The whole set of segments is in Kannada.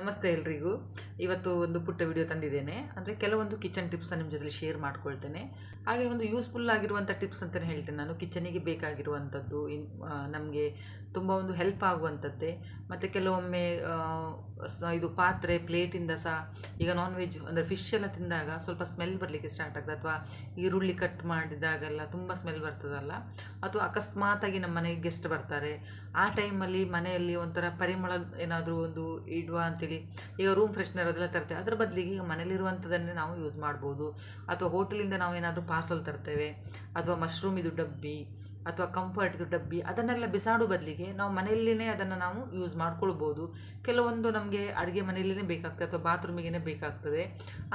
ನಮಸ್ತೆ ಎಲ್ರಿಗೂ. ಇವತ್ತು ಒಂದು ಪುಟ್ಟ ವಿಡಿಯೋ ತಂದಿದ್ದೇನೆ. ಅಂದರೆ ಕೆಲವೊಂದು ಕಿಚನ್ ಟಿಪ್ಸ್ ನಿಮ್ಮ ಜೊತೆ ಶೇರ್ ಮಾಡ್ಕೊಳ್ತೇನೆ. ಹಾಗೆ ಒಂದು ಯೂಸ್ಫುಲ್ ಆಗಿರುವಂಥ ಟಿಪ್ಸ್ ಅಂತಲೇ ಹೇಳ್ತೇನೆ ನಾನು. ಕಿಚನಿಗೆ ಬೇಕಾಗಿರುವಂಥದ್ದು, ಇನ್ ನಮಗೆ ತುಂಬ ಒಂದು ಹೆಲ್ಪ್ ಆಗುವಂಥದ್ದೇ. ಮತ್ತು ಕೆಲವೊಮ್ಮೆ ಇದು ಪಾತ್ರೆ ಪ್ಲೇಟಿಂದ ಸಹ ಈಗ ನಾನ್ ವೆಜ್ ಅಂದರೆ ಫಿಶ್ ಎಲ್ಲ ತಿಂದಾಗ ಸ್ವಲ್ಪ ಸ್ಮೆಲ್ ಬರಲಿಕ್ಕೆ ಸ್ಟಾರ್ಟ್ ಆಗ್ತದೆ. ಅಥವಾ ಈರುಳ್ಳಿ ಕಟ್ ಮಾಡಿದಾಗೆಲ್ಲ ತುಂಬ ಸ್ಮೆಲ್ ಬರ್ತದಲ್ಲ. ಅಥವಾ ಅಕಸ್ಮಾತಾಗಿ ನಮ್ಮ ಮನೆಗೆ ಗೆಸ್ಟ್ ಬರ್ತಾರೆ. ಆ ಟೈಮಲ್ಲಿ ಮನೆಯಲ್ಲಿ ಒಂಥರ ಪರಿಮಳ ಏನಾದರೂ ಒಂದು ಇಡುವ ಅಂತೇಳಿ ಈಗ ರೂಮ್ ಫ್ರೆಶ್ನರ್ ಅದೆಲ್ಲ ತರ್ತೇವೆ ಅದರ ಬದಲಿಗೆ ಈಗ ಮನೇಲಿರುವಂಥದ್ದನ್ನೇ ನಾವು ಯೂಸ್ ಮಾಡ್ಬೋದು. ಅಥವಾ ಹೋಟೆಲಿಂದ ನಾವು ಏನಾದರೂ ಪಾರ್ಸಲ್ ತರ್ತೇವೆ. ಅಥವಾ ಮಶ್ರೂಮ್ ಇದು ಡಬ್ಬಿ, ಅಥವಾ ಕಂಫರ್ಟ್ ಇದು ಡಬ್ಬಿ, ಅದನ್ನೆಲ್ಲ ಬಿಸಾಡೋ ಬದಲಿಗೆ ನಾವು ಮನೆಯಲ್ಲಿನೇ ಅದನ್ನು ನಾವು ಯೂಸ್ ಮಾಡ್ಕೊಳ್ಬೋದು. ಕೆಲವೊಂದು ನಮಗೆ ಅಡುಗೆ ಮನೆಯಲ್ಲೇ ಬೇಕಾಗ್ತದೆ ಅಥವಾ ಬಾತ್ರೂಮಿಗೆ ಬೇಕಾಗ್ತದೆ.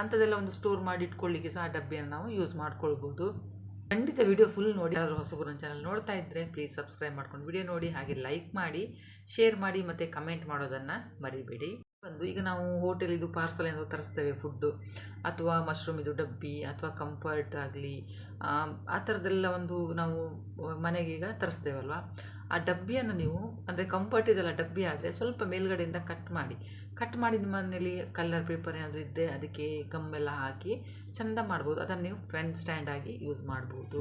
ಅಂಥದ್ದೆಲ್ಲ ಒಂದು ಸ್ಟೋರ್ ಮಾಡಿ ಇಟ್ಕೊಳ್ಳಿಕ್ಕೆ ಸಹ ಡಬ್ಬಿಯನ್ನು ನಾವು ಯೂಸ್ ಮಾಡ್ಕೊಳ್ಬೋದು. ಖಂಡಿತ ವಿಡಿಯೋ ಫುಲ್ ನೋಡಿ. ಯಾರಾದರೂ ನನ್ನ ಚಾನಲ್ ನೋಡ್ತಾ ಇದ್ದರೆ ಪ್ಲೀಸ್ ಸಬ್ಸ್ಕ್ರೈಬ್ ಮಾಡ್ಕೊಂಡು ವಿಡಿಯೋ ನೋಡಿ. ಹಾಗೆ ಲೈಕ್ ಮಾಡಿ ಶೇರ್ ಮಾಡಿ ಮತ್ತು ಕಮೆಂಟ್ ಮಾಡೋದನ್ನು ಮರಿಬೇಡಿ. ಒಂದು ಈಗ ನಾವು ಹೋಟೆಲಿದು ಪಾರ್ಸಲ್ ಏನಾದರೂ ತರಿಸ್ತೇವೆ ಫುಡ್ಡು ಅಥವಾ ಮಶ್ರೂಮ್ ಇದು ಡಬ್ಬಿ ಅಥವಾ ಕಂಫರ್ಟ್ ಆಗಲಿ, ಆ ಥರದ್ದೆಲ್ಲ ಒಂದು ನಾವು ಮನೆಗೆ ಈಗ ತರಿಸ್ತೇವಲ್ವ? ಆ ಡಬ್ಬಿಯನ್ನು ನೀವು, ಅಂದರೆ ಕಂಫರ್ಟ್ ಇದೆಲ್ಲ ಡಬ್ಬಿ ಆದರೆ ಸ್ವಲ್ಪ ಮೇಲ್ಗಡೆಯಿಂದ ಕಟ್ ಮಾಡಿ ಕಟ್ ಮಾಡಿ ನಿಮ್ಮ ಮನೇಲಿ ಕಲರ್ ಪೇಪರ್ ಏನಾದರೂ ಇದ್ದರೆ ಅದಕ್ಕೆ ಗಮ್ಮೆಲ್ಲ ಹಾಕಿ ಚಂದ ಮಾಡ್ಬೋದು. ಅದನ್ನು ನೀವು ಫೆನ್ ಸ್ಟ್ಯಾಂಡ್ ಆಗಿ ಯೂಸ್ ಮಾಡ್ಬೋದು.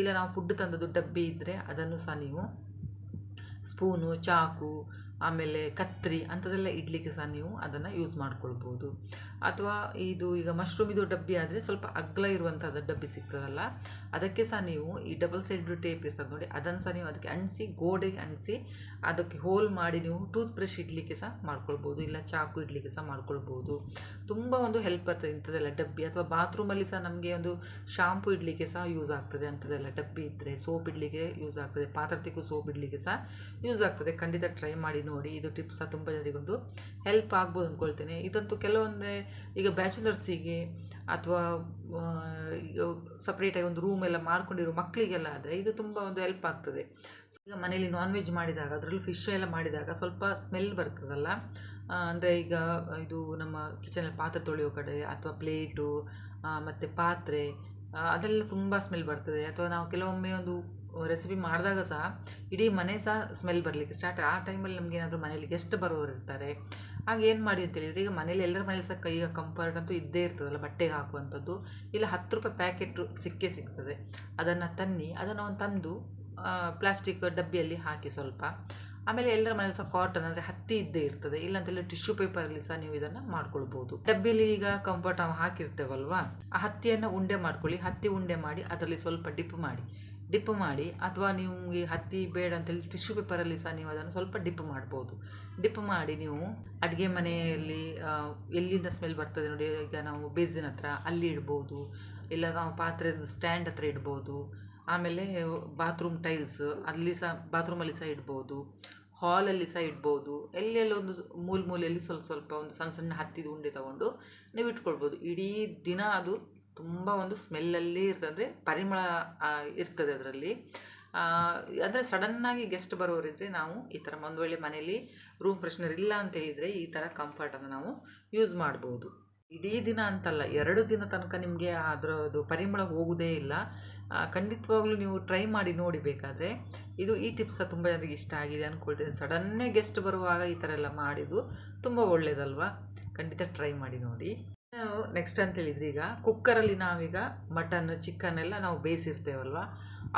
ಇಲ್ಲ ನಾವು ಫುಡ್ ತಂದದ್ದು ಡಬ್ಬಿ ಇದ್ದರೆ ಅದನ್ನು ಸಹ ನೀವು ಸ್ಪೂನು ಚಾಕು ಆಮೇಲೆ ಕತ್ರಿ ಅಂಥದ್ದೆಲ್ಲ ಇಡ್ಲಿಕ್ಕೆ ಸಹ ನೀವು ಅದನ್ನು ಯೂಸ್ ಮಾಡ್ಕೊಳ್ಬೋದು. ಅಥವಾ ಇದು ಈಗ ಮಶ್ರೂಮ್ ಇದು ಡಬ್ಬಿ ಆದರೆ ಸ್ವಲ್ಪ ಅಗ್ಲ ಇರುವಂಥದ್ದು ಡಬ್ಬಿ ಸಿಗ್ತದಲ್ಲ, ಅದಕ್ಕೆ ಸಹ ನೀವು ಈ ಡಬಲ್ ಸೈಡ್ ಟೇಪ್ ಇರ್ತದೆ ನೋಡಿ, ಅದನ್ನು ಸಹ ನೀವು ಅದಕ್ಕೆ ಅಂಟಿಸಿ, ಗೋಡೆಗೆ ಅಂಟಿಸಿ ಅದಕ್ಕೆ ಹೋಲ್ ಮಾಡಿ ನೀವು ಟೂತ್ ಬ್ರಷ್ ಇಡಲಿಕ್ಕೆ ಸಹ ಮಾಡ್ಕೊಳ್ಬೋದು, ಇಲ್ಲ ಚಾಕು ಇಡಲಿಕ್ಕೆ ಸಹ ಮಾಡ್ಕೊಳ್ಬೋದು. ತುಂಬ ಒಂದು ಹೆಲ್ಪ್ ಆಗ್ತದೆ ಇಂಥದ್ದೆಲ್ಲ ಡಬ್ಬಿ, ಅಥವಾ ಬಾತ್ರೂಮಲ್ಲಿ ಸಹ ನಮಗೆ ಒಂದು ಶಾಂಪು ಇಡಲಿಕ್ಕೆ ಸಹ ಯೂಸ್ ಆಗ್ತದೆ ಅಂಥದ್ದೆಲ್ಲ ಡಬ್ಬಿ ಇದ್ದರೆ ಸೋಪ್ ಇಡಲಿಕ್ಕೆ ಯೂಸ್ ಆಗ್ತದೆ, ಪಾತ್ರೆ ಸೋಪ್ ಇಡಲಿಕ್ಕೆ ಸಹ ಯೂಸ್ ಆಗ್ತದೆ. ಖಂಡಿತ ಟ್ರೈ ಮಾಡಿ ನೋಡಿ. ಇದು ಟಿಪ್ಸ್ ತುಂಬ ಜನರಿಗೊಂದು ಹೆಲ್ಪ್ ಆಗ್ಬೋದು ಅಂದ್ಕೊಳ್ತೇನೆ ಇದಂತೂ ಕೆಲವೊಂದೇ ಈಗ ಬ್ಯಾಚುಲರ್ಸಿಗೆ ಅಥವಾ ಸಪ್ರೇಟಾಗಿ ಒಂದು ರೂಮ್ ಎಲ್ಲ ಮಾಡ್ಕೊಂಡಿರೋ ಮಕ್ಕಳಿಗೆಲ್ಲ ಆದರೆ ಇದು ತುಂಬ ಒಂದು ಹೆಲ್ಪ್ ಆಗ್ತದೆ. ಸೊ ಈಗ ಮನೇಲಿ ನಾನ್ ವೆಜ್ ಮಾಡಿದಾಗ, ಅದರಲ್ಲಿ ಫಿಶ್ ಎಲ್ಲ ಮಾಡಿದಾಗ ಸ್ವಲ್ಪ ಸ್ಮೆಲ್ ಬರ್ತದಲ್ಲ. ಅಂದರೆ ಈಗ ಇದು ನಮ್ಮ ಕಿಚನಲ್ಲಿ ಪಾತ್ರೆ ತೊಳೆಯೋ ಕಡೆ ಅಥವಾ ಪ್ಲೇಟು ಮತ್ತು ಪಾತ್ರೆ ಅದೆಲ್ಲ ತುಂಬ ಸ್ಮೆಲ್ ಬರ್ತದೆ. ಅಥವಾ ನಾವು ಕೆಲವೊಮ್ಮೆ ಒಂದು ರೆಸಿಪಿ ಮಾಡಿದಾಗ ಸಹ ಇಡೀ ಮನೆ ಸಹ ಸ್ಮೆಲ್ ಬರಲಿಕ್ಕೆ ಸ್ಟಾರ್ಟ್ ಆ ಟೈಮಲ್ಲಿ ನಮ್ಗೆ ಏನಾದರೂ ಮನೇಲಿ ಗೆಸ್ಟ್ ಬರೋರು ಇರ್ತಾರೆ. ಆಗ ಏನು ಮಾಡಿ ಅಂತ ಹೇಳಿದರೆ, ಈಗ ಮನೇಲಿ ಎಲ್ಲರ ಮನೇಲಿ ಸಹ ಕೈಗೆ ಕಂಫರ್ಟ್ ಅಂತೂ ಇದ್ದೇ ಇರ್ತದಲ್ಲ, ಬಟ್ಟೆಗೆ ಹಾಕುವಂಥದ್ದು. ಇಲ್ಲ ಹತ್ತು ರೂಪಾಯಿ ಪ್ಯಾಕೆಟ್ ಸಿಕ್ಕೇ ಸಿಗ್ತದೆ. ಅದನ್ನು ತನ್ನಿ, ಅದನ್ನು ಒಂದು ತಂದು ಪ್ಲಾಸ್ಟಿಕ್ ಡಬ್ಬಿಯಲ್ಲಿ ಹಾಕಿ ಸ್ವಲ್ಪ. ಆಮೇಲೆ ಎಲ್ಲರ ಮನೇಲಿ ಸಹ ಕಾಟನ್ ಅಂದರೆ ಹತ್ತಿ ಇದ್ದೇ ಇರ್ತದೆ. ಇಲ್ಲಾಂತೇಳಿ ಟಿಶ್ಯೂ ಪೇಪರಲ್ಲಿ ಸಹ ನೀವು ಇದನ್ನು ಮಾಡ್ಕೊಳ್ಬೋದು. ಡಬ್ಬಿಯಲ್ಲಿ ಈಗ ಕಂಫರ್ಟ್ ನಾವು ಹಾಕಿರ್ತೇವಲ್ವಾ? ಆ ಹತ್ತಿಯನ್ನು ಉಂಡೆ ಮಾಡ್ಕೊಳ್ಳಿ. ಹತ್ತಿ ಉಂಡೆ ಮಾಡಿ, ಅದರಲ್ಲಿ ಸ್ವಲ್ಪ ಡಿಪ್ ಮಾಡಿ. ಡಿಪ್ ಮಾಡಿ ಅಥವಾ ಈ ಹತ್ತಿ ಬೇಡ ಅಂತೇಳಿ ಟಿಶ್ಯೂ ಪೇಪರಲ್ಲಿ ಸಹ ನೀವು ಅದನ್ನು ಸ್ವಲ್ಪ ಡಿಪ್ ಮಾಡ್ಬೋದು. ಡಿಪ್ ಮಾಡಿ ನೀವು ಅಡುಗೆ ಮನೆಯಲ್ಲಿ ಎಲ್ಲಿಂದ ಸ್ಮೆಲ್ ಬರ್ತದೆ ನೋಡಿ, ಈಗ ನಾವು ಬೇಸಿನ ಹತ್ರ ಅಲ್ಲಿ ಇಡ್ಬೋದು, ಇಲ್ಲ ನಾವು ಪಾತ್ರೆದು ಸ್ಟ್ಯಾಂಡ್ ಹತ್ರ ಇಡ್ಬೋದು, ಆಮೇಲೆ ಬಾತ್ರೂಮ್ ಟೈಲ್ಸ್ ಅಲ್ಲಿ ಸಹ ಬಾತ್ರೂಮಲ್ಲಿ ಸಹ ಇಡ್ಬೋದು ಹಾಲಲ್ಲಿ ಸಹ ಇಡ್ಬೋದು ಎಲ್ಲೆಲ್ಲೊಂದು ಮೂಲ ಮೂಲೆಯಲ್ಲಿ ಸ್ವಲ್ಪ ಸ್ವಲ್ಪ ಒಂದು ಸಣ್ಣ ಸಣ್ಣ ಹತ್ತಿದ ಉಂಡೆ ತಗೊಂಡು ನೀವು ಇಟ್ಕೊಳ್ಬೋದು. ಇಡೀ ದಿನ ಅದು ತುಂಬ ಒಂದು ಸ್ಮೆಲ್ಲಲ್ಲಿ ಇರ್ತದೆ. ಅಂದರೆ ಪರಿಮಳ ಇರ್ತದೆ ಅದರಲ್ಲಿ. ಅಂದರೆ ಸಡನ್ನಾಗಿ ಗೆಸ್ಟ್ ಬರೋರಿದ್ದರೆ ನಾವು ಈ ಥರ ಒಂದು ವೇಳೆ ಮನೇಲಿ ರೂಮ್ ಫ್ರೆಶ್ನರ್ ಇಲ್ಲ ಅಂತ ಹೇಳಿದರೆ ಈ ಥರ ಕಂಫರ್ಟನ್ನು ನಾವು ಯೂಸ್ ಮಾಡ್ಬೋದು. ಇಡೀ ದಿನ ಅಂತಲ್ಲ, ಎರಡು ದಿನ ತನಕ ನಿಮಗೆ ಅದರದು ಪರಿಮಳ ಹೋಗುವುದೇ ಇಲ್ಲ. ಖಂಡಿತವಾಗ್ಲೂ ನೀವು ಟ್ರೈ ಮಾಡಿ ನೋಡಿ ಬೇಕಾದರೆ. ಇದು ಈ ಟಿಪ್ಸ್ ತುಂಬ ಜನರಿಗೆ ಇಷ್ಟ ಆಗಿದೆ ಅಂದ್ಕೊಳ್ತೇನೆ ಸಡನ್ನೇ ಗೆಸ್ಟ್ ಬರುವಾಗ ಈ ಥರ ಎಲ್ಲ ಮಾಡಿದ್ದು ತುಂಬ ಒಳ್ಳೆಯದಲ್ವಾ ಖಂಡಿತ ಟ್ರೈ ಮಾಡಿ ನೋಡಿ. ನೆಕ್ಸ್ಟ್ ಅಂತ ಹೇಳಿದ್ರೆ ಈಗ ಕುಕ್ಕರಲ್ಲಿ ನಾವೀಗ ಮಟನ್ ಚಿಕನ್ ಎಲ್ಲ ನಾವು ಬೇಯಿಸಿರ್ತೇವಲ್ವ?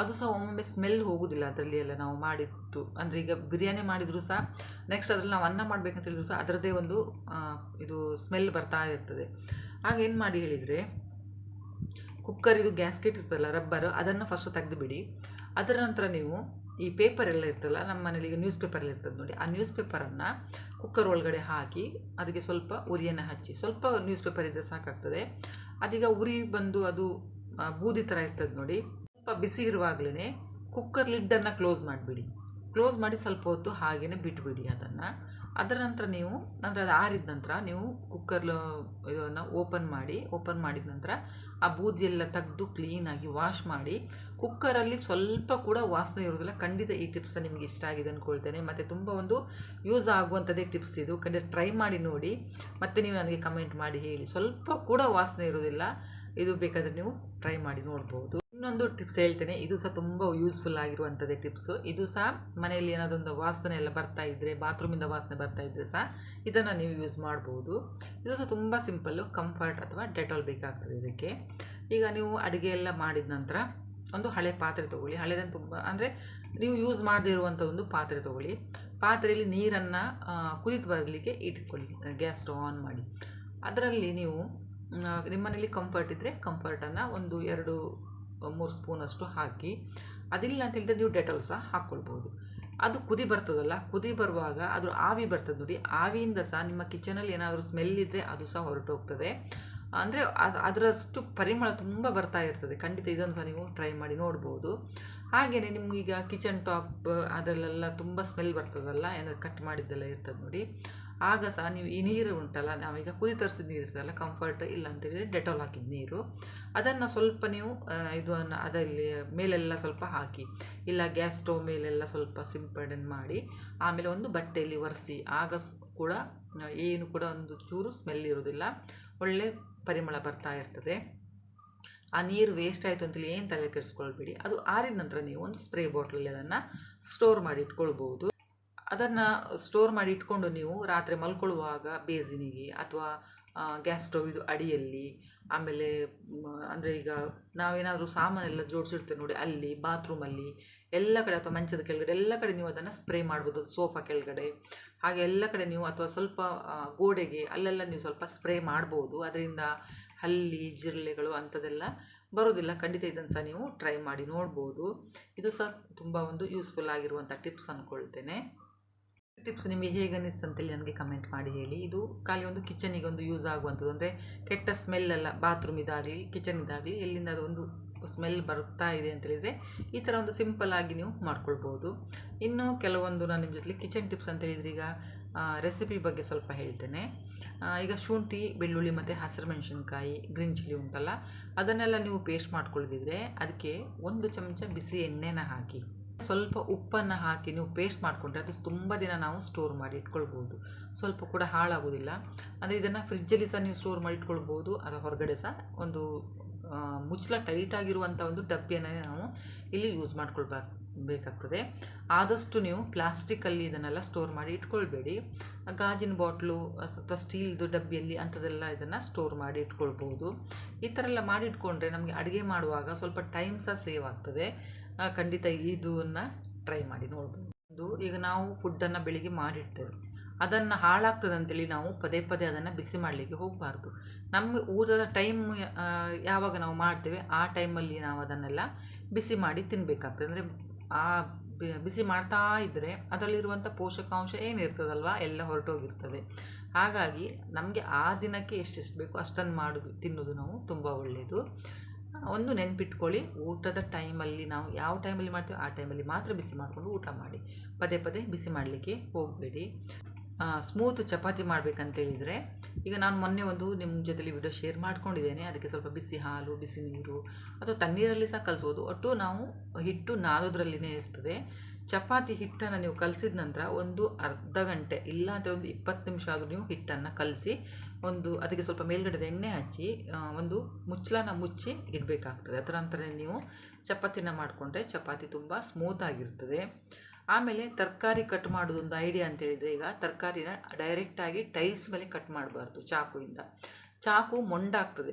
ಅದು ಸಹ ಒಮ್ಮೊಮ್ಮೆ ಸ್ಮೆಲ್ ಹೋಗೋದಿಲ್ಲ ಅದರಲ್ಲಿ ಎಲ್ಲ ನಾವು ಮಾಡಿದ್ದು. ಅಂದರೆ ಈಗ ಬಿರಿಯಾನಿ ಮಾಡಿದರೂ ಸಹ ನೆಕ್ಸ್ಟ್ ಅದರಲ್ಲಿ ನಾವು ಅನ್ನ ಮಾಡಬೇಕಂತ ಹೇಳಿದ್ರು ಸಹ ಅದರದ್ದೇ ಒಂದು ಇದು ಸ್ಮೆಲ್ ಬರ್ತಾ ಇರ್ತದೆ. ಆಗ ಏನು ಮಾಡಿ ಹೇಳಿದರೆ ಕುಕ್ಕರ್ ಇದು ಗ್ಯಾಸ್ಕೆಟ್ ಇರ್ತದಲ್ಲ ರಬ್ಬರ್ ಅದನ್ನು ಫಸ್ಟ್ ತೆಗೆದುಬಿಡಿ ಅದರ ನಂತರ ನೀವು ಈ ಪೇಪರ್ ಎಲ್ಲ ಇರ್ತಲ್ಲ, ನಮ್ಮ ಮನೇಲಿ ಈಗ ನ್ಯೂಸ್ ಪೇಪರ್ ಇರ್ತದೆ ನೋಡಿ. ಆ ನ್ಯೂಸ್ ಪೇಪರನ್ನು ಕುಕ್ಕರ್ ಒಳಗಡೆ ಹಾಕಿ ಅದಕ್ಕೆ ಸ್ವಲ್ಪ ಉರಿಯನ್ನು ಹಚ್ಚಿ, ಸ್ವಲ್ಪ ನ್ಯೂಸ್ ಪೇಪರ್ ಇದ್ದರೆ ಸಾಕಾಗ್ತದೆ. ಅದೀಗ ಉರಿ ಬಂದು ಅದು ಬೂದಿ ಥರ ಇರ್ತದೆ ನೋಡಿ. ಸ್ವಲ್ಪ ಬಿಸಿ ಇರುವಾಗಲೇ ಕುಕ್ಕರ್ ಲಿಡ್ಡನ್ನು ಕ್ಲೋಸ್ ಮಾಡಿಬಿಡಿ. ಕ್ಲೋಸ್ ಮಾಡಿ ಸ್ವಲ್ಪ ಹೊತ್ತು ಹಾಗೆಯೇ ಬಿಟ್ಬಿಡಿ ಅದನ್ನು. ಅದರ ನಂತರ ನೀವು, ಅಂದರೆ ಅದು ಆರಿದ ನಂತರ ನೀವು ಕುಕ್ಕರ್ ಇದನ್ನು ಓಪನ್ ಮಾಡಿ ಓಪನ್ ಮಾಡಿದ ನಂತರ ಆ ಬೂದಿಯೆಲ್ಲ ತೆಗೆದು ಕ್ಲೀನಾಗಿ ವಾಶ್ ಮಾಡಿ ಕುಕ್ಕರಲ್ಲಿ ಸ್ವಲ್ಪ ಕೂಡ ವಾಸನೆ ಇರೋದಿಲ್ಲ ಖಂಡಿತ ಈ ಟಿಪ್ಸ್ ನಿಮಗೆ ಇಷ್ಟ ಆಗಿದೆ ಅಂದ್ಕೊಳ್ತೇನೆ ಮತ್ತು ತುಂಬ ಒಂದು ಯೂಸ್ ಆಗುವಂಥದ್ದೇ ಟಿಪ್ಸ್ ಇದು. ಖಂಡಿತ ಟ್ರೈ ಮಾಡಿ ನೋಡಿ. ಮತ್ತು ನೀವು ನನಗೆ ಕಮೆಂಟ್ ಮಾಡಿ ಹೇಳಿ. ಸ್ವಲ್ಪ ಕೂಡ ವಾಸನೆ ಇರೋದಿಲ್ಲ ಇದು ಬೇಕಾದರೆ ನೀವು ಟ್ರೈ ಮಾಡಿ ನೋಡ್ಬೋದು. ಇನ್ನೊಂದು ಟಿಪ್ಸ್ ಹೇಳ್ತೇನೆ. ಇದು ಸಹ ತುಂಬ ಯೂಸ್ಫುಲ್ ಆಗಿರುವಂಥದ್ದೇ ಟಿಪ್ಸು ಇದು ಸಹ ಮನೆಯಲ್ಲಿ ಏನಾದೊಂದು ವಾಸನೆ ಎಲ್ಲ ಬರ್ತಾ ಇದ್ದರೆ ಬಾತ್ರೂಮಿಂದ ವಾಸನೆ ಬರ್ತಾ ಇದ್ದರೆ ಸಹ ಇದನ್ನು ನೀವು ಯೂಸ್ ಮಾಡ್ಬೋದು. ಇದು ಸಹ ತುಂಬ ಸಿಂಪಲ್ಲು ಕಂಫರ್ಟ್ ಅಥವಾ ಡೆಟಾಲ್ ಬೇಕಾಗ್ತದೆ ಇದಕ್ಕೆ. ಈಗ ನೀವು ಅಡುಗೆ ಎಲ್ಲ ಮಾಡಿದ ನಂತರ ಒಂದು ಹಳೆ ಪಾತ್ರೆ ತೊಗೊಳ್ಳಿ. ಹಳೆದನ್ನು ತುಂಬ, ಅಂದರೆ ನೀವು ಯೂಸ್ ಮಾಡದೇ ಇರುವಂಥ ಒಂದು ಪಾತ್ರೆ ತೊಗೊಳ್ಳಿ. ಪಾತ್ರೆಯಲ್ಲಿ ನೀರನ್ನು ಕುದಿತು ಬರಲಿಕ್ಕೆ ಇಟ್ಕೊಳ್ಳಿ. ಗ್ಯಾಸ್ ಆನ್ ಮಾಡಿ. ಅದರಲ್ಲಿ ನೀವು ನಿಮ್ಮನೇಲಿ ಕಂಫರ್ಟ್ ಇದ್ದರೆ ಕಂಫರ್ಟನ್ನು ಒಂದು ಎರಡು ಮೂರು ಸ್ಪೂನಷ್ಟು ಹಾಕಿ, ಅದಿಲ್ಲ ಅಂತ ನೀವು ಡೆಟಲ್ ಸಹ ಹಾಕ್ಕೊಳ್ಬೋದು ಅದು ಕುದಿ ಬರ್ತದಲ್ಲ, ಕುದಿ ಬರುವಾಗ ಅದು ಆವಿ ಬರ್ತದೆ ನೋಡಿ, ಆವಿಯಿಂದ ಸಹ ನಿಮ್ಮ ಕಿಚನಲ್ಲಿ ಏನಾದರೂ ಸ್ಮೆಲ್ ಇದ್ದರೆ ಅದು ಸಹ ಹೊರಟೋಗ್ತದೆ ಅಂದರೆ ಅದು ಅದರಷ್ಟು ಪರಿಮಳ ತುಂಬ ಬರ್ತಾ ಇರ್ತದೆ. ಖಂಡಿತ ಇದನ್ನು ಸಹ ನೀವು ಟ್ರೈ ಮಾಡಿ ನೋಡ್ಬೋದು. ಹಾಗೆಯೇ ನಿಮಗೀಗ ಕಿಚನ್ ಟಾಪ್ ಅದರಲ್ಲೆಲ್ಲ ತುಂಬ ಸ್ಮೆಲ್ ಬರ್ತದಲ್ಲ, ಏನಾದ್ರು ಕಟ್ ಮಾಡಿದ್ದೆಲ್ಲ ಇರ್ತದೆ ನೋಡಿ. ಆಗ ಸಹ ನೀವು ಈ ನೀರು ಉಂಟಲ್ಲ, ನಾವೀಗ ಕುದಿ ತರಿಸಿದ ನೀರು ಇರ್ತದಲ್ಲ ಕಂಫರ್ಟ್ ಇಲ್ಲ ಅಂತೇಳಿದರೆ ಡೆಟಾಲ್ ಹಾಕಿದ ನೀರು. ಅದನ್ನು ಸ್ವಲ್ಪ ನೀವು ಇದನ್ನು ಅದರಲ್ಲಿ ಮೇಲೆಲ್ಲ ಸ್ವಲ್ಪ ಹಾಕಿ, ಇಲ್ಲ ಗ್ಯಾಸ್ ಸ್ಟವ್ ಮೇಲೆಲ್ಲ ಸ್ವಲ್ಪ ಸಿಂಪಡಣೆ ಮಾಡಿ, ಆಮೇಲೆ ಒಂದು ಬಟ್ಟೆಯಲ್ಲಿ ಒರೆಸಿ, ಆಗ ಕೂಡ ಏನು ಕೂಡ ಒಂದು ಚೂರು ಸ್ಮೆಲ್ ಇರೋದಿಲ್ಲ ಒಳ್ಳೆ ಪರಿಮಳ ಬರ್ತಾ ಇರ್ತದೆ. ಆ ನೀರು ವೇಸ್ಟ್ ಆಯಿತು ಅಂತೇಳಿ ಏನು ತಲೆ ಕೆಡಿಸ್ಕೊಳ್ಬೇಡಿ ಅದು ಆರಿದ ನಂತರ ನೀವು ಒಂದು ಸ್ಪ್ರೇ ಬಾಟ್ಲಲ್ಲಿ ಅದನ್ನು ಸ್ಟೋರ್ ಮಾಡಿ ಇಟ್ಕೊಳ್ಬೋದು ಅದನ್ನು ಸ್ಟೋರ್ ಮಾಡಿ ಇಟ್ಕೊಂಡು ನೀವು ರಾತ್ರಿ ಮಲ್ಕೊಳ್ಳುವಾಗ ಬೇಸಿನಿಗೆ ಅಥವಾ ಗ್ಯಾಸ್ ಸ್ಟವ್ ಇದು ಅಡಿಯಲ್ಲಿ, ಆಮೇಲೆ ಅಂದರೆ ಈಗ ನಾವೇನಾದರೂ ಸಾಮಾನೆಲ್ಲ ಜೋಡಿಸಿಡ್ತೇವೆ ನೋಡಿ ಅಲ್ಲಿ ಬಾತ್ರೂಮಲ್ಲಿ ಎಲ್ಲ ಕಡೆ ಅಥವಾ ಮಂಚದ ಕೆಳಗಡೆ, ಎಲ್ಲ ಕಡೆ ನೀವು ಅದನ್ನು ಸ್ಪ್ರೇ ಮಾಡ್ಬೋದು ಸೋಫಾ ಕೆಳಗಡೆ. ಹಾಗೆ ಎಲ್ಲ ಕಡೆ ನೀವು ಅಥವಾ ಸ್ವಲ್ಪ ಗೋಡೆಗೆ ಅಲ್ಲೆಲ್ಲ ನೀವು ಸ್ವಲ್ಪ ಸ್ಪ್ರೇ ಮಾಡ್ಬೋದು. ಅದರಿಂದ ಹಲ್ಲಿ, ಜಿರಳೆಗಳು ಅಂಥದ್ದೆಲ್ಲ ಬರೋದಿಲ್ಲ. ಖಂಡಿತ ಇದನ್ನು ಸಹ ನೀವು ಟ್ರೈ ಮಾಡಿ ನೋಡ್ಬೋದು. ಇದು ಸಹ ತುಂಬ ಒಂದು ಯೂಸ್ಫುಲ್ ಆಗಿರುವಂಥ ಟಿಪ್ಸ್ ಅಂದ್ಕೊಳ್ತೇನೆ ಟಿಪ್ಸ್ ನಿಮಗೆ ಹೇಗೆ ಅನ್ನಿಸ್ತು ಅಂತೇಳಿ ನನಗೆ ಕಮೆಂಟ್ ಮಾಡಿ ಹೇಳಿ. ಇದು ಖಾಲಿ ಒಂದು ಕಿಚನಿಗೆ ಒಂದು ಯೂಸ್ ಆಗುವಂಥದ್ದು. ಅಂದರೆ ಕೆಟ್ಟ ಸ್ಮೆಲ್ ಅಲ್ಲ ಬಾತ್ರೂಮ್ ಇದಾಗಲಿ ಕಿಚನ್ ಇದಾಗಲಿ, ಎಲ್ಲಿಂದ ಅದೊಂದು ಸ್ಮೆಲ್ ಬರುತ್ತಾ ಇದೆ ಅಂತ ಹೇಳಿದರೆ ಈ ಥರ ಒಂದು ಸಿಂಪಲ್ ಆಗಿ ನೀವು ಮಾಡ್ಕೊಳ್ಬೋದು. ಇನ್ನು ಕೆಲವೊಂದು ನಾನು ನಿಮ್ಮ ಜೊತೆ ಕಿಚನ್ ಟಿಪ್ಸ್ ಅಂತ ಹೇಳಿದರೆ ಈಗ ರೆಸಿಪಿ ಬಗ್ಗೆ ಸ್ವಲ್ಪ ಹೇಳ್ತೇನೆ. ಈಗ ಶುಂಠಿ, ಬೆಳ್ಳುಳ್ಳಿ ಮತ್ತು ಹಸಿರು ಮೆಣಸಿನ್ಕಾಯಿ ಗ್ರೀನ್ ಚಿಲ್ಲಿ ಉಂಟಲ್ಲ, ಅದನ್ನೆಲ್ಲ ನೀವು ಪೇಸ್ಟ್ ಮಾಡ್ಕೊಳ್ದಿದ್ರೆ ಅದಕ್ಕೆ ಒಂದು ಚಮಚ ಬಿಸಿ ಎಣ್ಣೆನ ಹಾಕಿ. ಸ್ವಲ್ಪ ಉಪ್ಪನ್ನು ಹಾಕಿ ನೀವು ಪೇಸ್ಟ್ ಮಾಡಿಕೊಂಡ್ರೆ ಅದು ತುಂಬ ದಿನ ನಾವು ಸ್ಟೋರ್ ಮಾಡಿ ಇಟ್ಕೊಳ್ಬೋದು. ಸ್ವಲ್ಪ ಕೂಡ ಹಾಳಾಗೋದಿಲ್ಲ. ಅಂದರೆ ಇದನ್ನು ಫ್ರಿಜ್ಜಲ್ಲಿ ಸಹ ನೀವು ಸ್ಟೋರ್ ಮಾಡಿ ಇಟ್ಕೊಳ್ಬೋದು. ಅದು ಹೊರಗಡೆ ಸಹ ಒಂದು ಮುಚ್ಚಲ ಮುಚ್ಚಳ ಟೈಟ್ ಆಗಿರುವಂಥ ಒಂದು ಡಬ್ಬಿಯನ್ನು ನಾವು ಇಲ್ಲಿ ಯೂಸ್ ಮಾಡ್ಕೊಳ್ಬೇಕು ಬೇಕಾಗ್ತದೆ. ಆದಷ್ಟು ನೀವು ಪ್ಲಾಸ್ಟಿಕ್ಕಲ್ಲಿ ಇದನ್ನೆಲ್ಲ ಸ್ಟೋರ್ ಮಾಡಿ ಇಟ್ಕೊಳ್ಬೇಡಿ. ಗಾಜಿನ ಬಾಟ್ಲು ಅಥವಾ ಸ್ಟೀಲ್ದು ಡಬ್ಬಿಯಲ್ಲಿ ಅಂಥದ್ದೆಲ್ಲ ಇದನ್ನು ಸ್ಟೋರ್ ಮಾಡಿ ಇಟ್ಕೊಳ್ಬೋದು. ಈ ಥರ ಎಲ್ಲ ಮಾಡಿ ಇಟ್ಕೊಂಡ್ರೆ ನಮಗೆ ಅಡುಗೆ ಮಾಡುವಾಗ ಸ್ವಲ್ಪ ಟೈಮ್ ಸಹ ಸೇವ್ ಆಗ್ತದೆ. ಖಂಡಿತ ಇದನ್ನು ಟ್ರೈ ಮಾಡಿ ನೋಡ್ಬೋದು. ಇದು ಈಗ ನಾವು ಫುಡ್ಡನ್ನು ಬೆಳಿಗ್ಗೆ ಮಾಡಿರ್ತೇವೆ. ಅದನ್ನು ಹಾಳಾಗ್ತದೆ ಅಂತೇಳಿ ನಾವು ಪದೇ ಪದೇ ಅದನ್ನು ಬಿಸಿ ಮಾಡಲಿಕ್ಕೆ ಹೋಗಬಾರ್ದು. ನಮಗೆ ಊಟದ ಟೈಮ್ ಯಾವಾಗ ನಾವು ಮಾಡ್ತೇವೆ, ಆ ಟೈಮಲ್ಲಿ ನಾವು ಅದನ್ನೆಲ್ಲ ಬಿಸಿ ಮಾಡಿ ತಿನ್ನಬೇಕಾಗ್ತದೆ ಅಂದರೆ, ಆ ಬಿಸಿ ಮಾಡ್ತಾ ಇದ್ದರೆ ಅದರಲ್ಲಿರುವಂಥ ಪೋಷಕಾಂಶ ಏನಿರ್ತದಲ್ವ ಎಲ್ಲ ಹೊರಟೋಗಿರ್ತದೆ. ಹಾಗಾಗಿ ನಮಗೆ ಆ ದಿನಕ್ಕೆ ಎಷ್ಟೆಷ್ಟು ಬೇಕು ಅಷ್ಟನ್ನು ಮಾಡೋದು ತಿನ್ನೋದು ನಾವು ತುಂಬ ಒಳ್ಳೆಯದು ಒಂದು ನೆನ್ಪಿಟ್ಕೊಳ್ಳಿ, ಊಟದ ಟೈಮಲ್ಲಿ ನಾವು ಯಾವ ಟೈಮಲ್ಲಿ ಮಾಡ್ತೀವಿ ಆ ಟೈಮಲ್ಲಿ ಮಾತ್ರ ಬಿಸಿ ಮಾಡಿಕೊಂಡು ಊಟ ಮಾಡಿ. ಪದೇ ಪದೇ ಬಿಸಿ ಮಾಡಲಿಕ್ಕೆ ಹೋಗಬೇಡಿ. ಸ್ಮೂತ್ ಚಪಾತಿ ಮಾಡಬೇಕಂತೇಳಿದರೆ, ಈಗ ನಾನು ಮೊನ್ನೆ ಒಂದು ನಿಮ್ಮ ಜೊತೆಲಿ ವಿಡಿಯೋ ಶೇರ್ ಮಾಡ್ಕೊಂಡಿದ್ದೇನೆ. ಅದಕ್ಕೆ ಸ್ವಲ್ಪ ಬಿಸಿ ಹಾಲು, ಬಿಸಿ ನೀರು, ಅಥವಾ ತಣ್ಣೀರಲ್ಲಿ ಸಹ ಕಲಿಸ್ಬೋದು. ಒಟ್ಟು ನಾವು ಹಿಟ್ಟು ನಾದೋದ್ರಲ್ಲಿನೇ ಇರ್ತದೆ. ಚಪಾತಿ ಹಿಟ್ಟನ್ನು ನೀವು ಕಲಸಿದ ನಂತರ ಒಂದು ಅರ್ಧ ಗಂಟೆ, ಇಲ್ಲ ಅಂದರೆ ಒಂದು ಇಪ್ಪತ್ತು ನಿಮಿಷ ಆದರೂ ನೀವು ಹಿಟ್ಟನ್ನು ಕಲಸಿ ಒಂದು ಅದಕ್ಕೆ ಸ್ವಲ್ಪ ಮೇಲ್ಗಡೆ ಎಣ್ಣೆ ಹಚ್ಚಿ ಒಂದು ಮುಚ್ಚಳನ ಮುಚ್ಚಿ ಇಡಬೇಕಾಗ್ತದೆ. ಅದರ ನಂತರ ನೀವು ಚಪಾತಿನ ಮಾಡಿಕೊಂಡ್ರೆ ಚಪಾತಿ ತುಂಬ ಸ್ಮೂತ್ ಆಗಿರ್ತದೆ. ಆಮೇಲೆ ತರಕಾರಿ ಕಟ್ ಮಾಡೋದೊಂದು ಐಡಿಯಾ ಅಂತ ಹೇಳಿದರೆ ಈಗ ತರಕಾರಿನ ಡೈರೆಕ್ಟಾಗಿ ಟೈಲ್ಸ್ ಮೇಲೆ ಕಟ್ ಮಾಡಬಾರ್ದು ಚಾಕುಯಿಂದ ಚಾಕು ಮೊಂಡಾಗ್ತದೆ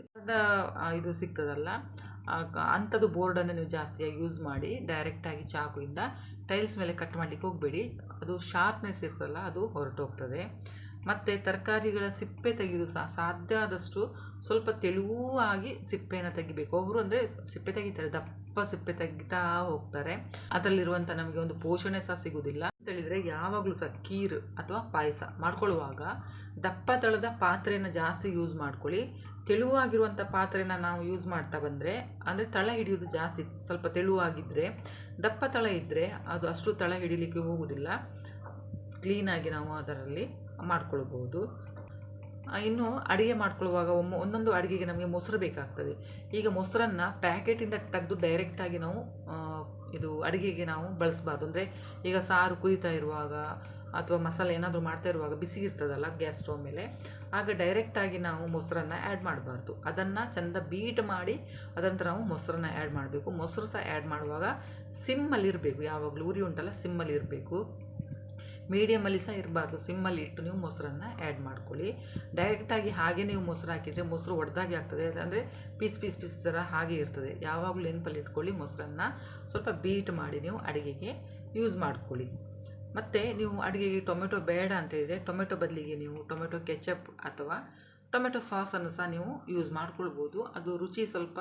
ಇದು ಸಿಗ್ತದಲ್ಲ. ಅಂಥದ್ದು ಬೋರ್ಡನ್ನು ನೀವು ಜಾಸ್ತಿಯಾಗಿ ಯೂಸ್ ಮಾಡಿ ಡೈರೆಕ್ಟಾಗಿ ಚಾಕುಯಿಂದ ಟೈಲ್ಸ್ ಮೇಲೆ ಕಟ್ ಮಾಡಲಿಕ್ಕೆ ಹೋಗಬೇಡಿ. ಅದು ಶಾರ್ಪ್ನೆಸ್ ಇರ್ತದಲ್ಲ, ಅದು ಹೊರಟೋಗ್ತದೆ. ಮತ್ತು ತರಕಾರಿಗಳ ಸಿಪ್ಪೆ ತೆಗೆಯೋದು ಸಹ ಸಾಧ್ಯ ಆದಷ್ಟು ಸ್ವಲ್ಪ ತೆಳುವಾಗಿ ಸಿಪ್ಪೆಯನ್ನು ತೆಗಿಬೇಕು. ಒಬ್ಬರು ಅಂದರೆ ಸಿಪ್ಪೆ ತೆಗಿತಾರೆ, ದಪ್ಪ ಸಿಪ್ಪೆ ತೆಗಿತಾ ಹೋಗ್ತಾರೆ. ಅದರಲ್ಲಿರುವಂಥ ನಮಗೆ ಒಂದು ಪೋಷಣೆ ಸಹ ಸಿಗುವುದಿಲ್ಲ ಅಂತ ಹೇಳಿದ್ರೆ ಯಾವಾಗಲೂ ಸಹ ಕೀರ್ ಅಥವಾ ಪಾಯಸ ಮಾಡ್ಕೊಳ್ಳುವಾಗ ದಪ್ಪ ತಳದ ಪಾತ್ರೆನ ಜಾಸ್ತಿ ಯೂಸ್ ಮಾಡ್ಕೊಳ್ಳಿ. ತೆಳುವಾಗಿರುವಂಥ ಪಾತ್ರೆನ ನಾವು ಯೂಸ್ ಮಾಡ್ತಾ ಬಂದರೆ, ಅಂದರೆ ತಳ ಹಿಡಿಯೋದು ಜಾಸ್ತಿ. ಸ್ವಲ್ಪ ತೆಳುವಾಗಿದ್ದರೆ ದಪ್ಪ ತಳ ಇದ್ದರೆ ಅದು ಅಷ್ಟು ತಳ ಹಿಡಿಲಿಕ್ಕೆ ಹೋಗುವುದಿಲ್ಲ ಕ್ಲೀನಾಗಿ ನಾವು ಅದರಲ್ಲಿ ಮಾಡ್ಕೊಳ್ಬೋದು ಇನ್ನು ಅಡುಗೆ ಮಾಡ್ಕೊಳ್ಳುವಾಗ ಒಮ್ಮೆ, ಒಂದೊಂದು ಅಡುಗೆಗೆ ನಮಗೆ ಮೊಸರು ಬೇಕಾಗ್ತದೆ. ಈಗ ಮೊಸರನ್ನು ಪ್ಯಾಕೆಟಿಂದ ತೆಗೆದು ಡೈರೆಕ್ಟಾಗಿ ನಾವು ಇದು ಅಡುಗೆಗೆ ನಾವು ಬಳಸಬಾರ್ದು. ಅಂದರೆ ಈಗ ಸಾರು ಕುದಿತಾ ಇರುವಾಗ ಅಥವಾ ಮಸಾಲೆ ಏನಾದರೂ ಮಾಡ್ತಾ ಇರುವಾಗ ಬಿಸಿ ಇರ್ತದಲ್ಲ ಗ್ಯಾಸ್ ಸ್ಟವ್ ಮೇಲೆ, ಆಗ ಡೈರೆಕ್ಟಾಗಿ ನಾವು ಮೊಸರನ್ನು ಆ್ಯಡ್ ಮಾಡಬಾರ್ದು. ಅದನ್ನು ಚೆಂದ ಬೀಟ್ ಮಾಡಿ ಅದರಂತರ ನಾವು ಮೊಸರನ್ನ ಆ್ಯಡ್ ಮಾಡಬೇಕು. ಮೊಸರು ಸಹ ಆ್ಯಡ್ ಮಾಡುವಾಗ ಸಿಮ್ಮಲ್ಲಿ ಇರಬೇಕು. ಯಾವಾಗಲೂ ಉರಿ ಉಂಟಲ್ಲ, ಸಿಮ್ಮಲ್ಲಿ ಇರಬೇಕು. ಮೀಡಿಯಮಲ್ಲಿ ಸಹ ಇರಬಾರ್ದು. ಸಿಮ್ಮಲ್ಲಿ ಇಟ್ಟು ನೀವು ಮೊಸರನ್ನು ಆ್ಯಡ್ ಮಾಡ್ಕೊಳ್ಳಿ. ಡೈರೆಕ್ಟಾಗಿ ಹಾಗೆ ನೀವು ಮೊಸರು ಹಾಕಿದರೆ ಮೊಸರು ಒಡೆದಾಗಿ ಆಗ್ತದೆ. ಅಂದರೆ ಪೀಸ್ ಪೀಸ್ ಪೀಸ್ ಥರ ಹಾಗೆ ಇರ್ತದೆ. ಯಾವಾಗಲೂ ನೆನಪಲ್ಲಿ ಇಟ್ಕೊಳ್ಳಿ ಮೊಸರನ್ನು. ಸ್ವಲ್ಪ ಬೀಟ್ ಮಾಡಿ ನೀವು ಅಡುಗೆಗೆ ಯೂಸ್ ಮಾಡ್ಕೊಳ್ಳಿ. ಮತ್ತು ನೀವು ಅಡುಗೆಗೆ ಟೊಮೆಟೊ ಬೇಡ ಅಂತ ಹೇಳಿದರೆ ಟೊಮೆಟೊ ಬದಲಿಗೆ ನೀವು ಟೊಮೆಟೊ ಕೆಚಪ್ ಅಥವಾ ಟೊಮೆಟೊ ಸಾಸನ್ನು ಸಹ ನೀವು ಯೂಸ್ ಮಾಡ್ಕೊಳ್ಬೋದು. ಅದು ರುಚಿ ಸ್ವಲ್ಪ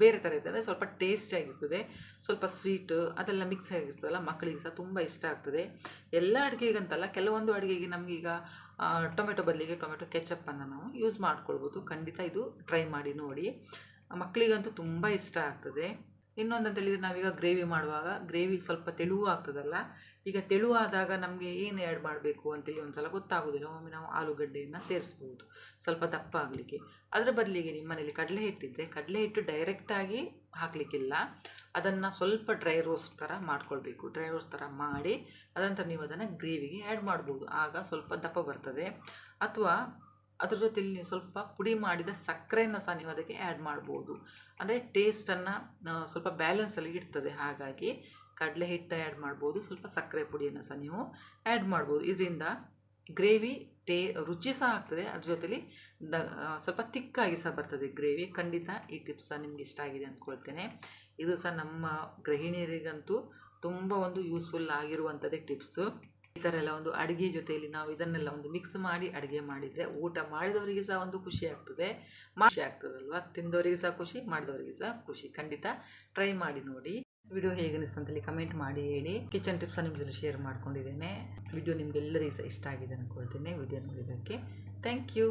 ಬೇರೆ ಥರ ಇರ್ತದೆ. ಸ್ವಲ್ಪ ಟೇಸ್ಟಿಯಾಗಿರ್ತದೆ ಸ್ವಲ್ಪ ಸ್ವೀಟು ಅದೆಲ್ಲ ಮಿಕ್ಸ್ ಆಗಿರ್ತದಲ್ಲ ಮಕ್ಕಳಿಗೆ ಸಹ ತುಂಬ ಇಷ್ಟ ಆಗ್ತದೆ. ಎಲ್ಲ ಅಡುಗೆಗಂತಲ್ಲ ಕೆಲವೊಂದು ಅಡುಗೆಗೆ ನಮಗೀಗ ಟೊಮೆಟೊ ಬದಲಿಗೆ ಟೊಮೆಟೊ ಕೆಚಪ್ಪನ್ನು ನಾವು ಯೂಸ್ ಮಾಡ್ಕೊಳ್ಬೋದು. ಖಂಡಿತ ಇದು ಟ್ರೈ ಮಾಡಿ ನೋಡಿ. ಮಕ್ಕಳಿಗಂತೂ ತುಂಬ ಇಷ್ಟ ಆಗ್ತದೆ. ಇನ್ನೊಂದು ಅಂತೇಳಿದರೆ ನಾವೀಗ ಗ್ರೇವಿ ಮಾಡುವಾಗ ಗ್ರೇವಿ ಸ್ವಲ್ಪ ತೆಳುವು ಆಗ್ತದಲ್ಲ ಈಗ ತೆಳುವಾದಾಗ ನಮಗೆ ಏನು ಆ್ಯಡ್ ಮಾಡಬೇಕು ಅಂತೇಳಿ ಒಂದು ಸಲ ಗೊತ್ತಾಗೋದಿಲ್ಲ. ಒಮ್ಮೆ ನಾವು ಆಲೂಗಡ್ಡೆಯನ್ನು ಸೇರಿಸ್ಬೋದು. ಸ್ವಲ್ಪ ದಪ್ಪ ಆಗಲಿಕ್ಕೆ. ಅದರ ಬದಲಿಗೆ ನಿಮ್ಮ ಮನೇಲಿ ಕಡಲೆ ಹಿಟ್ಟಿದ್ದರೆ ಕಡಲೆ ಹಿಟ್ಟು ಡೈರೆಕ್ಟಾಗಿ ಹಾಕಲಿಕ್ಕಿಲ್ಲ. ಅದನ್ನು ಸ್ವಲ್ಪ ಡ್ರೈ ರೋಸ್ಟ್ ಥರ ಮಾಡ್ಕೊಳ್ಬೇಕು. ಡ್ರೈ ರೋಸ್ಟ್ ಥರ ಮಾಡಿ ಅದಂತರ ನೀವು ಅದನ್ನು ಗ್ರೇವಿಗೆ ಆ್ಯಡ್ ಮಾಡ್ಬೋದು. ಆಗ ಸ್ವಲ್ಪ ದಪ್ಪ ಬರ್ತದೆ. ಅಥವಾ ಅದ್ರ ಜೊತೆಲಿ ನೀವು ಸ್ವಲ್ಪ ಪುಡಿ ಮಾಡಿದ ಸಕ್ಕರೆಯನ್ನು ಸಹ ನೀವು ಅದಕ್ಕೆ ಆ್ಯಡ್ ಮಾಡ್ಬೋದು. ಅಂದರೆ ಟೇಸ್ಟನ್ನು ಸ್ವಲ್ಪ ಬ್ಯಾಲೆನ್ಸಲ್ಲಿ ಇಡ್ತದೆ ಹಾಗಾಗಿ ಕಡಲೆ ಹಿಟ್ಟು ಆ್ಯಡ್ ಮಾಡ್ಬೋದು. ಸ್ವಲ್ಪ ಸಕ್ಕರೆ ಪುಡಿಯನ್ನು ಸಹ ನೀವು ಆ್ಯಡ್ ಮಾಡ್ಬೋದು. ಇದರಿಂದ ಗ್ರೇವಿ ಟೇ, ರುಚಿ ಸಹ ಆಗ್ತದೆ. ಅದ್ರ ಜೊತೆಲಿ ದ ಸ್ವಲ್ಪ ತಿಕ್ಕಾಗಿ ಸಹ ಬರ್ತದೆ ಗ್ರೇವಿ. ಖಂಡಿತ ಈ ಟಿಪ್ಸ್ ಸಹ ನಿಮ್ಗೆ ಇಷ್ಟ ಆಗಿದೆ ಅಂದ್ಕೊಳ್ತೇನೆ ಇದು ಸಹ ನಮ್ಮ ಗೃಹಿಣಿಯರಿಗಂತೂ ತುಂಬ ಒಂದು ಯೂಸ್ಫುಲ್ ಆಗಿರುವಂಥದ್ದೇ ಟಿಪ್ಸು. ಈ ಥರ ಎಲ್ಲ ಒಂದು ಅಡುಗೆ ಜೊತೆಯಲ್ಲಿ ನಾವು ಇದನ್ನೆಲ್ಲ ಒಂದು ಮಿಕ್ಸ್ ಮಾಡಿ ಅಡುಗೆ ಮಾಡಿದರೆ ಊಟ ಮಾಡಿದವರಿಗೆ ಸಹ ಒಂದು ಖುಷಿ ಆಗ್ತದೆ. ಖುಷಿ ಆಗ್ತದಲ್ವ? ತಿಂದವರಿಗೆ ಸಹ ಖುಷಿ, ಮಾಡಿದವರಿಗೆ ಸಹ ಖುಷಿ. ಖಂಡಿತ ಟ್ರೈ ಮಾಡಿ ನೋಡಿ. ವಿಡಿಯೋ ಹೇಗೆ ಅಂತೇಳಿ ಕಮೆಂಟ್ ಮಾಡಿ ಹೇಳಿ. ಕಿಚನ್ ಟಿಪ್ಸ್ ನಿಮ್ಮ ಜೊತೆ ಶೇರ್ ಮಾಡ್ಕೊಂಡಿದ್ದೇನೆ. ವಿಡಿಯೋ ನಿಮಗೆಲ್ಲರಿಗೂ ಇಷ್ಟ ಆಗಿದೆ ಅಂದ್ಕೊಳ್ತೀನಿ ವಿಡಿಯೋ ನೋಡಿದ್ದಕ್ಕೆ ಥ್ಯಾಂಕ್ ಯು